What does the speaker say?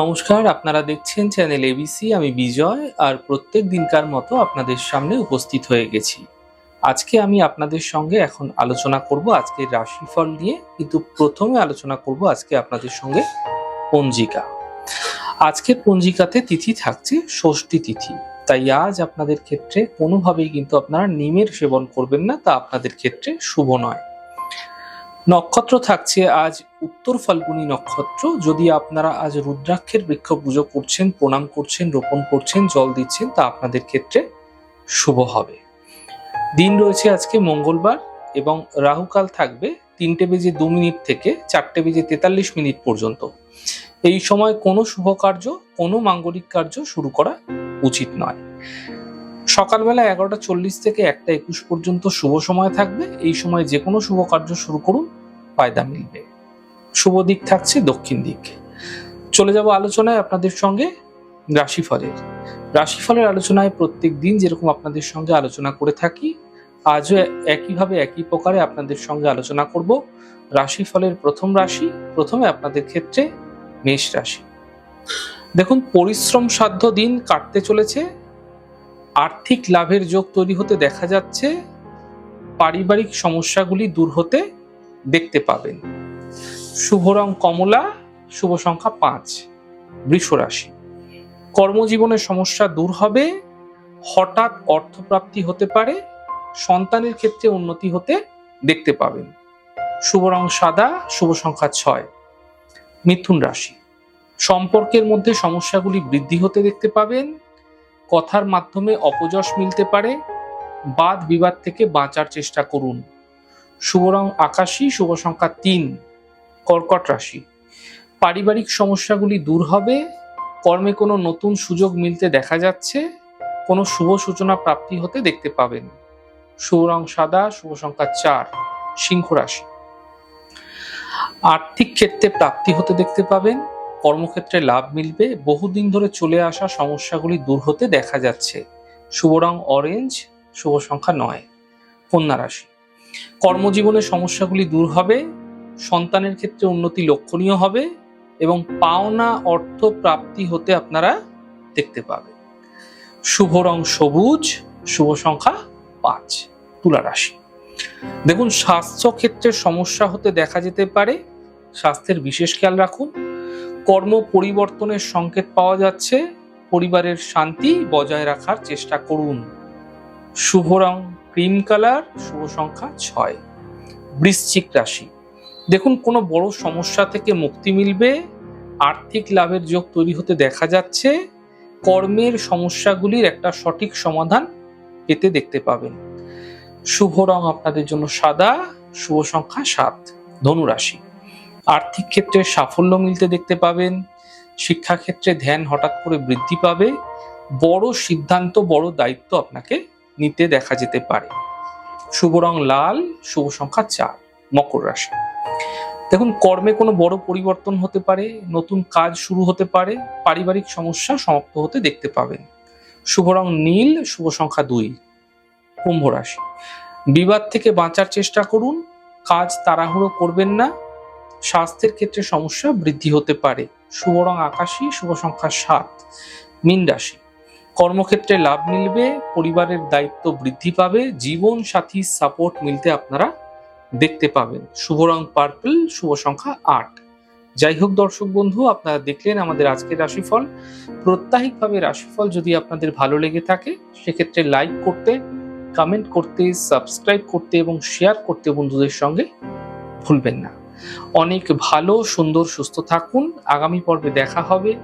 নমস্কার, আপনারা দেখছেন চ্যানেল এবিসি আমি বিজয়, আর প্রত্যেক দিনকার মতো আপনাদের সামনে উপস্থিত হয়ে গেছি। আজকে আমি আপনাদের সঙ্গে এখন আলোচনা করব আজকের রাশিফল নিয়ে, কিন্তু প্রথমে আলোচনা করব আজকে আপনাদের সঙ্গে পঞ্জিকা। আজকের পঞ্জিকাতে তিথি থাকছে ষষ্ঠী তিথি, তাই আজ আপনাদের ক্ষেত্রে কোনোভাবেই কিন্তু আপনারা নিমের সেবন করবেন না, তা আপনাদের ক্ষেত্রে শুভ নয়। নক্ষত্র থাকছে আজ উত্তর ফাল্গুনী নক্ষত্র। যদি আপনারা আজ রুদ্রাক্ষের বৃক্ষ পুজো করছেন, প্রণাম করছেন, রোপণ করছেন, জল দিচ্ছেন, তা আপনাদের ক্ষেত্রে শুভ হবে। দিন রয়েছে আজকে মঙ্গলবার এবং রাহুকাল থাকবে তিনটে বেজে দু মিনিট থেকে চারটে বেজে তেতাল্লিশ মিনিট পর্যন্ত। এই সময় কোনো শুভ কার্য, কোনো মাঙ্গলিক কার্য শুরু করা উচিত নয়। সকালবেলা এগারোটা চল্লিশ থেকে একটা একুশ পর্যন্ত শুভ সময় থাকবে। এই সময় যে কোনো শুভ কার্য শুরু করুন। ফায়দা মিলবে শুভ দিক থাকছে দক্ষিণ দিক। চলে যাব আলোচনায় আপনাদের সঙ্গে রাশিফলের। রাশিফলের আলোচনায় প্রত্যেক দিন যেরকম আপনাদের সঙ্গে আলোচনা করে থাকি, আজও একইভাবে একই প্রকারে আপনাদের সঙ্গে আলোচনা করব। রাশিফলের প্রথম রাশি, প্রথমে আপনাদের ক্ষেত্রে মেষ রাশি। দেখুন, পরিশ্রম সাধ্য দিন কাটতে চলেছে। আর্থিক লাভের যোগ তৈরি হতে দেখা যাচ্ছে। পারিবারিক সমস্যাগুলি দূর হতে দেখতে পাবেন। শুভ রং কমলা, শুভ সংখ্যা পাঁচ, বৃষ রাশি। কর্মজীবনের সমস্যা দূর হবে, হঠাৎ অর্থপ্রাপ্তি হতে পারে, সন্তানের ক্ষেত্রে উন্নতি হতে দেখতে পাবেন। শুভ রং সাদা, শুভ সংখ্যা ছয়, মিথুন রাশি। সম্পর্কের মধ্যে সমস্যাগুলি বৃদ্ধি হতে দেখতে পাবেন, কথার মাধ্যমে অপযশ মিলতে পারে বাদ বিবাদ থেকে বাঁচার চেষ্টা করুন। শুভ রং আকাশী, শুভ সংখ্যা তিন, কর্কট রাশি। পারিবারিক সমস্যাগুলি দূর হবে, কর্মে কোনো নতুন সুযোগ মিলতে দেখা যাচ্ছে, কোনো শুভ সূচনা প্রাপ্তি হতে দেখতে পাবেন। শুভ রং সাদা, শুভ সংখ্যা চার, সিংহ রাশি। আর্থিক ক্ষেত্রে প্রাপ্তি হতে দেখতে পাবেন, কর্মক্ষেত্রে লাভ মিলবে, বহুদিন ধরে চলে আসা সমস্যাগুলি দূর হতে দেখা যাচ্ছে। শুভ রং অরেঞ্জ শুভ সংখ্যা নয়, কন্যা রাশি। কর্মজীবনের সমস্যাগুলি দূর হবে, সন্তানের ক্ষেত্রে উন্নতি লক্ষণীয় হবে এবং পাওনা অর্থ প্রাপ্তি হতে আপনারা দেখতে পাবেন। শুভ রং সবুজ, শুভ সংখ্যা পাঁচ, তুলা রাশি। দেখুন, স্বাস্থ্য ক্ষেত্রে সমস্যা হতে দেখা যেতে পারে, স্বাস্থ্যের বিশেষ খেয়াল রাখুন। কর্ম পরিবর্তনের সংকেত পাওয়া যাচ্ছে, পরিবারের শান্তি বজায় রাখার চেষ্টা করুন। শুভ রং ক্রিম কালার, শুভ সংখ্যা ছয়। বৃশ্চিক রাশি। দেখুন, কোনো বড় সমস্যা থেকে মুক্তি মিলবে, আর্থিক লাভের যোগ তৈরি হতে দেখা যাচ্ছে, কর্মের সমস্যাগুলির একটা সঠিক সমাধান পেতে দেখতে পাবেন। শুভ রং আপনাদের জন্য সাদা, শুভ সংখ্যা সাত, ধনুরাশি। আর্থিক ক্ষেত্রে সাফল্য মিলতে দেখতে পাবেন, শিক্ষাক্ষেত্রে ধ্যান হঠাৎ করে বৃদ্ধি পাবে, বড় সিদ্ধান্ত, বড় দায়িত্ব আপনাকে নিতে দেখা যেতে পারে। শুভ রং লাল, শুভ সংখ্যা চার, মকর রাশি। দেখুন, কর্মে কোনো বড় পরিবর্তন হতে পারে, নতুন কাজ শুরু হতে পারে, পারিবারিক সমস্যা সমাপ্ত হতে দেখতে পাবেন। শুভ রং নীল, শুভ সংখ্যা দুই, কুম্ভ রাশি। বিবাদ থেকে বাঁচার চেষ্টা করুন, কাজ তাড়াহুড়ো করবেন না, স্বাস্থ্যের ক্ষেত্রে সমস্যা বৃদ্ধি হতে পারে। শুভ রং আকাশী, শুভ সংখ্যা সাত, মীন রাশি। কর্মক্ষেত্রে লাভ মিলবে, পরিবারের দায়িত্ব বৃদ্ধি পাবে, জীবন সাথী সাপোর্ট মিলতে আপনারা দেখতে পাবেন। শুভ রং পার্পল শুভ সংখ্যা আট। যাই হোক দর্শক বন্ধু, আপনারা দেখলেন আমাদের আজকের রাশিফল। প্রত্যাহিকভাবে রাশিফল যদি আপনাদের ভালো লেগে থাকে, সেক্ষেত্রে লাইক করতে কমেন্ট করতে সাবস্ক্রাইব করতে এবং শেয়ার করতে বন্ধুদের সঙ্গে ভুলবেন না। অনেক ভালো, সুন্দর, সুস্থ থাকুন। আগামী পর্বে দেখা হবে।